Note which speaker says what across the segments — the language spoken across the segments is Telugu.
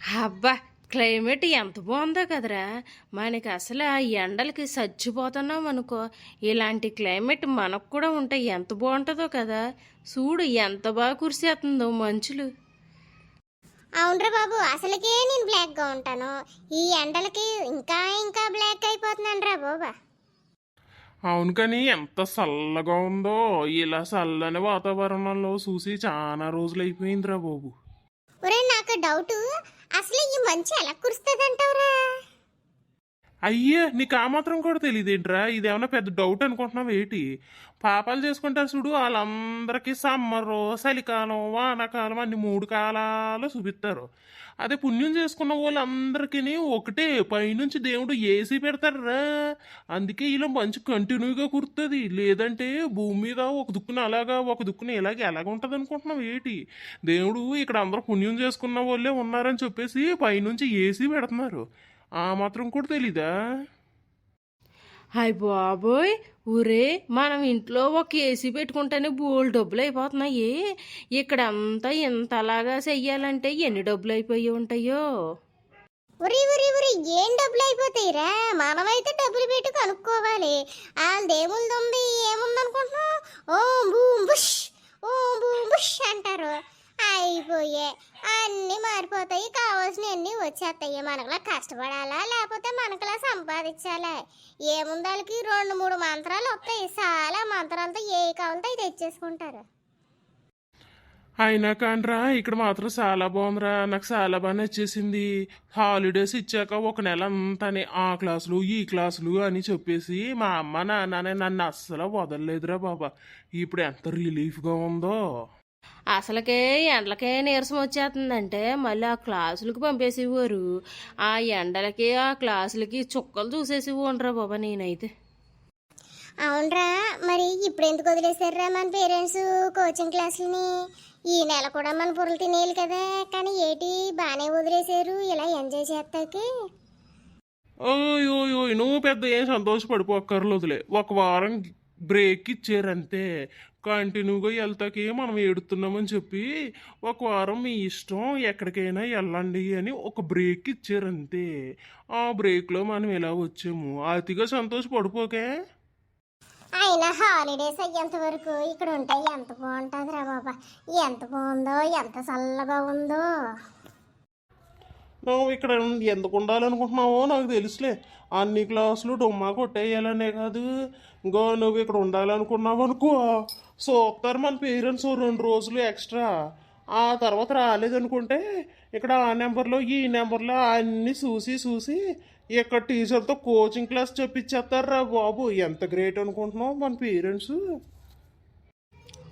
Speaker 1: అబ్బా క్లైమేట్ ఎంత బాగుందో కదరా. మనకి అసలు ఆ ఎండలకి చచ్చిపోతున్నాం అనుకో ఇలాంటి క్లైమేట్ మనకు కూడా ఉంటే ఎంత బాగుంటుందో కదా. చూడు ఎంత బాగా కురిసేస్తుందో మంచులు
Speaker 2: అవునరా బాబు అసలుకే నేను బ్లాక్గా ఉంటాను. ఈ ఎండలకి ఇంకా ఇంకా బ్లాక్ అయిపోతున్నాను రా బాబా.
Speaker 3: అవును కానీ ఎంత చల్లగా ఉందో ఇలా చల్లని వాతావరణంలో చూసి చాలా రోజులు అయిపోయిందిరా బాబు.
Speaker 2: ఒరే నాకు డౌట్ అసలు ఈ మంచు ఎలా కురుస్తుంది అంటావురా
Speaker 3: అయ్యే నీకు ఆ మాత్రం కూడా తెలియదేంట్రా ఇదేమన్నా పెద్ద డౌట్ అనుకుంటున్నావు ఏంటి? పాపాలు చేసుకుంటారు చూడు వాళ్ళందరికీ సమ్మరు చలికాలం వానాకాలం అన్ని మూడు కాలాలు చూపిస్తారు. అదే పుణ్యం చేసుకున్న వాళ్ళందరికీ ఒకటే పైనుంచి దేవుడు ఏసీ పెడతారా అందుకే ఇలా మంచి కంటిన్యూగా కురుతుంది. లేదంటే భూమి మీద ఒక దుక్కున అలాగా ఒక దుక్కున ఇలాగ ఎలాగ ఉంటుంది అనుకుంటున్నావు ఏంటి? దేవుడు ఇక్కడ అందరూ పుణ్యం చేసుకున్న వాళ్ళే ఉన్నారని చెప్పేసి పైనుంచి ఏసీ పెడుతున్నారు. ఆ మాత్రం కూడా తెలీదా?
Speaker 1: హాయ్ బాబోయ్! ఊరే మనం ఇంట్లో ఒక ఏసీ పెట్టుకుంటేనే బోల్ డబ్బులు అయిపోతున్నాయి. ఇక్కడ అంతా ఇంతలాగా చెయ్యాలంటే ఎన్ని డబ్బులు అయిపోయి ఉంటాయో?
Speaker 2: ఉరి ఉరి ఉరి ఏం డబ్బులు అయిపోతాయిరా? మనమైతే డబ్బులు పెట్టి కనుక్కోవాలి. వాళ్ళ దేవుళ్ళు ఉంది ఏముందనుకుంటున్నావు? ఓం బూమ్ బుష్ ఓం బూమ్ బుష్ అంటారు. అయిపోయే. మారిపోతాయి. కావాల్సినవన్నీ వచ్చేస్తాయి. మనకులా కష్టపడాలా? లేకపోతే మనకులా సంపాదించాలా? ఏముందాలకి రెండు మూడు మంత్రాలు వస్తాయి. చాలా మంత్రాలతో ఏ కావాలతో అవి తెచ్చేసుకుంటారు.
Speaker 3: అయినా కానరా ఇక్కడ మాత్రం చాలా బాగుందిరా. నాకు చాలా బాగా నచ్చేసింది. హాలిడేస్ ఇచ్చాక ఒక నెల అంతానే ఆ క్లాసులు ఈ క్లాసులు అని చెప్పేసి మా అమ్మ నాన్న నన్ను అస్సలు వదలలేదురా బాబా. ఇప్పుడు ఎంత రిలీఫ్గా ఉందో.
Speaker 1: అసలుకే ఎండలకే నీరసం వచ్చేస్తుందంటే మళ్ళీ ఆ క్లాసులకు పంపేసేవారు. ఆ ఎండలకి ఆ క్లాసులకి చుక్కలు చూసేసి ఉండరా బాబా నేనైతే.
Speaker 2: అవునరా మరి ఇప్పుడు ఎందుకు వదిలేశారా మన పేరెంట్స్ కోచింగ్ క్లాసులని? ఈ నెల కూడా మన పొరలు తినేయాలి కదా కానీ ఏటి బాగానే వదిలేశారు ఇలా ఎంజాయ్ చేస్తాకి?
Speaker 3: ఓయ్ నువ్వు పెద్ద ఏం సంతోషపడిపోక్కర్లేదులే. ఒక వారం బ్రేక్ ఇచ్చారంతే కంటిన్యూగా వెళ్తాకి మనం ఏడుతున్నామని చెప్పి ఒక వారం మీ ఇష్టం ఎక్కడికైనా వెళ్ళండి అని ఒక బ్రేక్ ఇచ్చారంతే. ఆ బ్రేక్లో మనం ఇలా వచ్చాము? అతిగా సంతోషపడిపోకే?
Speaker 2: అయినా హాలిడేస్ అయ్యేంత వరకు ఇక్కడ ఉంటే ఎంత బాగుంటుంది రా బాబా? ఎంత బాగుందో ఎంత చల్లగా ఉందో.
Speaker 3: ఇక్కడ ఎందుకు ఉండాలనుకుంటున్నావో నాకు తెలుసులే. అన్ని క్లాసులు డొమ్మా కొట్టేయాలనే కాదు. ఇంకో నువ్వు ఇక్కడ ఉండాలనుకున్నావు అనుకో. చూస్తారు మన పేరెంట్స్ ఓ రెండు రోజులు ఎక్స్ట్రా. ఆ తర్వాత రాలేదనుకుంటే ఇక్కడ ఆ నెంబర్లో ఈ నెంబర్లో అన్నీ చూసి చూసి ఇక్కడ టీచర్తో కోచింగ్ క్లాస్ చెప్పించేస్తారా బాబు. ఎంత గ్రేట్ అనుకుంటున్నావు మన పేరెంట్స్.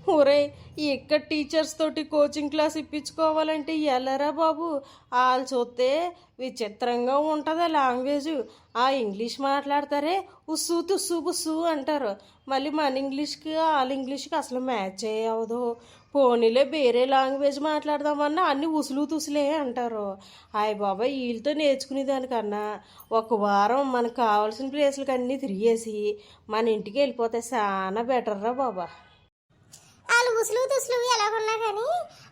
Speaker 1: ఒరే ఇక్కడ టీచర్స్ తోటి కోచింగ్ క్లాస్ ఇప్పించుకోవాలంటే ఎలారా బాబు? వాళ్ళు చూస్తే విచిత్రంగా ఉంటుంది ఆ లాంగ్వేజ్ ఆ ఇంగ్లీష్ మాట్లాడతారే ఉస్సు తుస్సు బుస్సు అంటారు. మళ్ళీ మన ఇంగ్లీష్కి వాళ్ళ ఇంగ్లీష్కి అసలు మ్యాచ్ అవ్వదు. పోనీలే వేరే లాంగ్వేజ్ మాట్లాడదామన్నా అన్ని ఉసులు తుసులే అంటారు. హాయ్ బాబాయ్ వీళ్ళతో నేర్చుకునే దానికన్నా ఒక వారం మనకు కావాల్సిన ప్లేసులకి అన్నీ తిరిగేసి మన ఇంటికి వెళ్ళిపోతే చాలా బెటర్ రా బాబా.
Speaker 2: అసలు ఉసులు తుసులు ఎలాగున్నా కానీ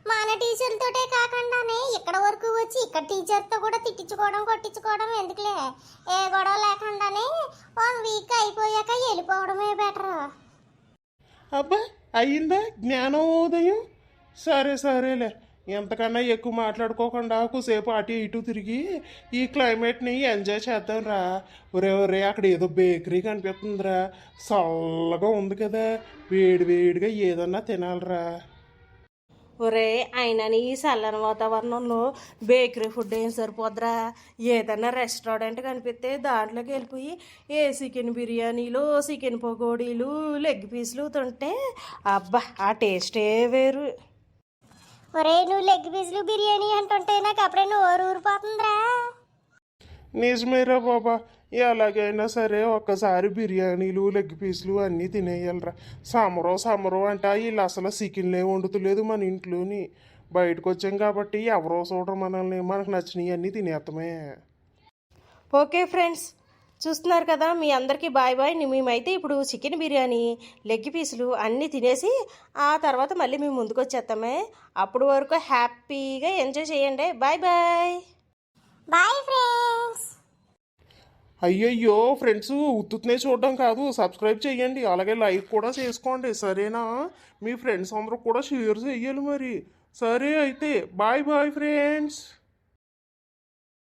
Speaker 2: మన టీచర్లతోటే కాకుండానే ఇక్కడ వరకు వచ్చి ఇక్కడ టీచర్తో కూడా తిట్టించుకోవడం కొట్టించుకోవడం ఎందుకులే? ఏ గొడవ లేకుండానే వన్ వీక్ అయిపోయాక వెళ్ళిపోవడమే బెటర్
Speaker 3: అబ్బా అయ్యిందా? జ్ఞానోదయం? సరే సరేలే. ఎంతకన్నా ఎక్కువ మాట్లాడుకోకుండా ఒకసేపు అటు ఇటు తిరిగి ఈ క్లైమేట్ని ఎంజాయ్ చేద్దాం రా ఒరే ఒరే అక్కడ ఏదో బేకరీ కనిపిస్తుందిరా. చల్లగా ఉంది కదా. వేడి వేడిగా ఏదన్నా తినాలిరా.
Speaker 1: ఒరే అయినా ఈ చల్లని వాతావరణంలో బేకరీ ఫుడ్ ఏం సరిపోద్రా ఏదైనా రెస్టారెంట్ కనిపిస్తే దాంట్లోకి వెళ్ళిపోయి ఏ చికెన్ బిర్యానీలు చికెన్ పకోడీలు లెగ్ పీసులు తింటే అబ్బా ఆ టేస్టే వేరు.
Speaker 2: ఒరే నువ్వు లెగ్ పీసులు బిర్యానీ అంటుంటే నాకు అప్పుడే నోరు ఊరిపోతుందిరా.
Speaker 3: నిజమేరా బాబా ఎలాగైనా సరే ఒక్కసారి బిర్యానీలు లెగ్ పీసులు అన్నీ తినేయాలరా. సమరో సమరో అంటే వీళ్ళు అసలు చికెన్లే వండుతులేదు మన ఇంట్లోని. బయటకు వచ్చాం కాబట్టి ఎవరో చూడరు మనల్ని మనకు నచ్చినవి అన్నీ తినేస్తామే
Speaker 1: ఓకే ఫ్రెండ్స్ చూస్తున్నారు కదా మీ అందరికీ బాయ్ బాయ్. మేమైతే ఇప్పుడు చికెన్ బిర్యానీ లెగ్ పీసులు అన్నీ తినేసి ఆ తర్వాత మళ్ళీ మేము ముందుకు వచ్చేస్తామే. అప్పుడు వరకు హ్యాపీగా ఎంజాయ్ చేయండి. Bye bye.
Speaker 2: Bye friends.
Speaker 3: అయ్యయ్యో ఫ్రెండ్స్ ఉత్తునే చూడడం కాదు. సబ్స్క్రైబ్ చేయండి. అలాగే లైక్ కూడా చేసుకోండి. సరేనా? మీ ఫ్రెండ్స్ అందరూ కూడా షేర్ చేయాలి మరి. సరే అయితే బాయ్ బాయ్ ఫ్రెండ్స్.